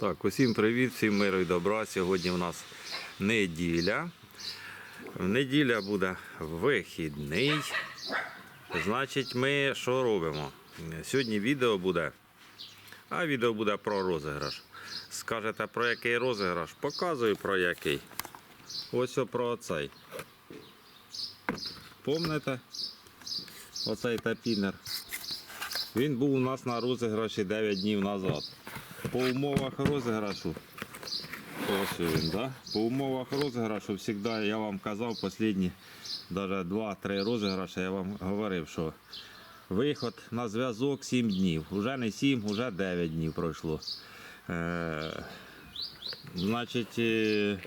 Так, усім привіт, всім миру і добра. Сьогодні у нас неділя. Неділя буде вихідний. Значить, ми що робимо? Сьогодні відео буде, а відео буде про розіграш. Скажете про який розіграш? Показую про який. Ось про цей. Помните? Оцей тапінер. Він був у нас на розіграші 9 днів назад. По умовах розіграшу. Ось да? По умовах розіграшу завжди я вам казав останні навіть 2-3 розіграші, я вам говорив, що виход на зв'язок 7 днів. Уже не 7, уже 9 днів пройшло. Е, значить, е,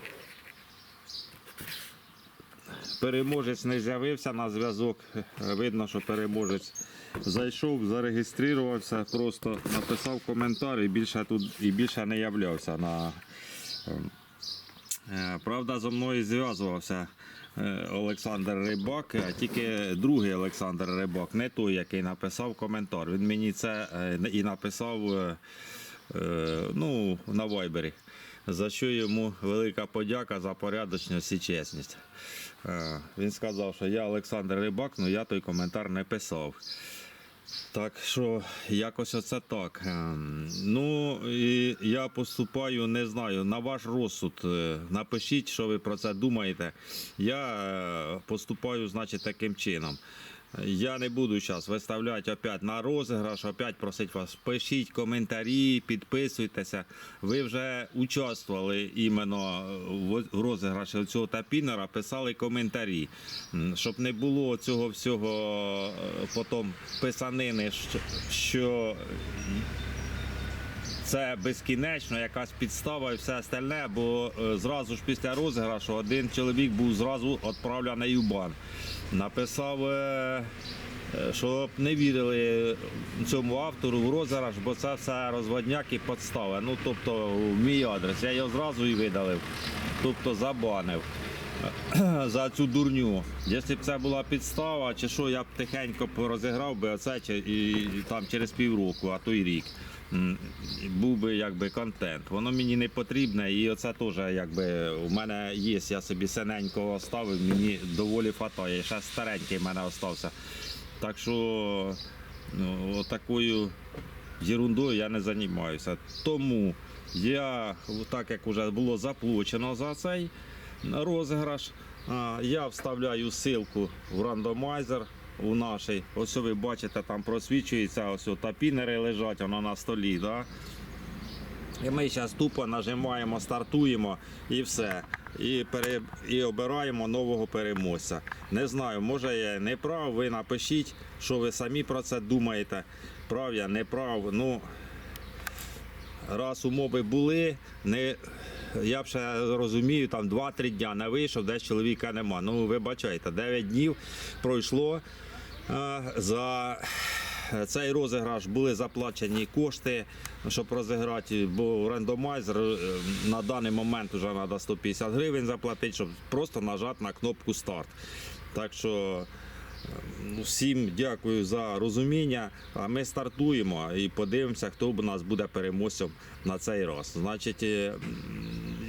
переможець не з'явився на зв'язок. Видно, що переможець зайшов, зареєструвався, просто написав коментар і більше тут і більше не являвся на. ем, е, Правда, зі мною зв'язувався е, Олександр Рибак, а тільки другий Олександр Рибак, не той, який написав коментар. Він мені це е, і написав ну, на вайбері. За що йому велика подяка за порядочність і чесність. Е, Він сказав, що я Олександр Рибак, але я той коментар не писав. Так що якось оце так. Ем, Ну і я поступаю, не знаю, на ваш розсуд. Е, Напишіть, що ви про це думаєте. Я е, поступаю, значить, таким чином. Я не буду зараз виставляти опять на розіграш, опять просить вас, пишіть коментарі, підписуйтеся. Ви вже участвували іменно в- розіграші цього тапінера, писали коментарі. Щоб не було цього всього е, потім писанини, що- це безкінечно, якась підстава і все остальне, бо е, зразу ж після розіграшу один чоловік був зразу відправлений в бан. Написав, е, е, щоб не вірили цьому автору в розіграш, бо це все розводняк і подстави. Ну, тобто, в мій адрес. Я його зразу і видалив, тобто забанив. За цю дурню. Якщо б це була підстава, чи що, я б тихенько порозіграв би оце чи- і, там через півроку, а то й рік. Був би якби контент. Воно мені не потрібне, і оце теж якби у мене є. Я собі синенького оставив, мені доволі фатає. Ще старенький в мене остався. Так що ну, такою ерундою я не займаюся. Тому я, так як вже було заплачено за цей розіграш, я вставляю ссылку в рандомайзер у нашій. Ось ви бачите, там просвічується, ось тапінери лежать, воно на столі. Да? І ми зараз тупо нажимаємо, стартуємо і все. І, пере, і обираємо нового переможця. Не знаю, може я не прав, ви напишіть, що ви самі про це думаєте. Прав я, не прав. Ну, раз умови були, не, я б ще розумію, там 2-3 дня не вийшов, десь чоловіка нема. Ну, вибачайте, 9 днів пройшло. е, За цей розіграш були заплачені кошти, щоб розіграти, бо рандомайзер е, на даний момент вже треба 150 гривень заплатити, щоб просто нажати на кнопку старт. Так що Всім дякую за розуміння. А ми стартуємо і подивимося, хто у нас буде переможцем на цей раз. Значить, е,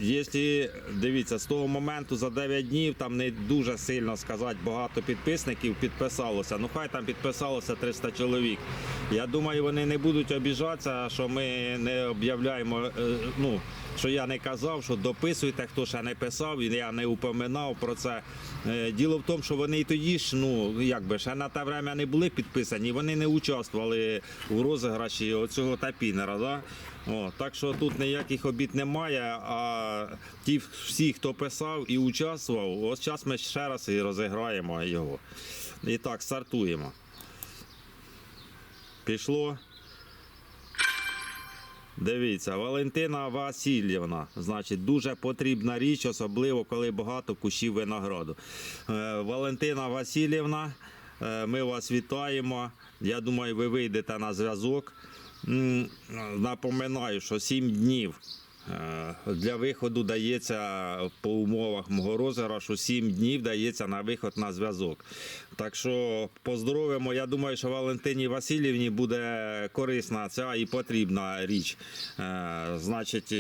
якщо дивіться, з того моменту за 9 днів там не дуже сильно сказати, багато підписників підписалося. Ну хай там підписалося 300 чоловік. Я думаю, вони не будуть обіжатися, що ми не об'являємо. е, Ну, що я не казав, що дописуйте, хто ще не писав, і я не упоминав про це. Е, Діло в тому, що вони і тоді ж, ну якби ще на те время не були підписані, вони не участвували в розіграші оцього тапінера. Да? О, так що тут ніяких обід немає. А ті всі, хто писав і участвував, ось зараз ми ще раз і розіграємо його. І так, стартуємо. Пішло. Дивіться, Валентина Васильівна, значить, дуже потрібна річ, особливо коли багато кущів винограду. Е, Валентина Васильівна, е, ми вас вітаємо. Я думаю, ви вийдете на зв'язок. Напоминаю, що 7 днів Для виходу дається по умовах мого розіграшу 7 днів дається на виход на зв'язок. Так що поздоровимо. Я думаю, що Валентині Васильівні буде корисна ця і потрібна річ. Е, Значить,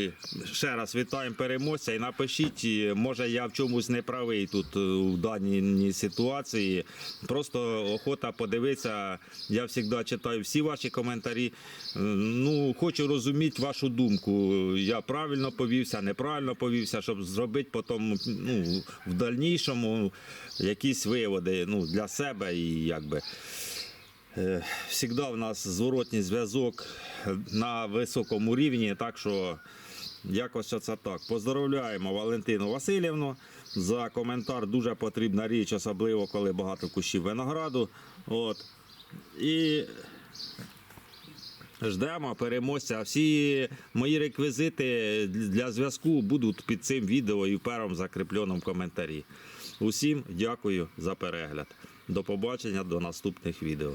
ще раз вітаємо переможця і напишіть, може я в чомусь не правий тут е, у даній ситуації. Просто охота подивитися. Я завжди читаю всі ваші коментарі. Е, Ну, хочу розуміти вашу думку. Я правильно повівся, неправильно повівся, щоб зробити потім ну, в дальнішому якісь виводи ну, для себе і якби. Е, Всегда в нас зворотній зв'язок на високому рівні, так що якось оце так. Поздравляємо Валентину Васильівну за коментар. Дуже потрібна річ, особливо коли багато кущів винограду. От. І ждемо переможця. Всі мої реквізити для зв'язку будуть під цим відео і в першому закріпленому коментарі. Усім дякую за перегляд. До побачення, до наступних відео.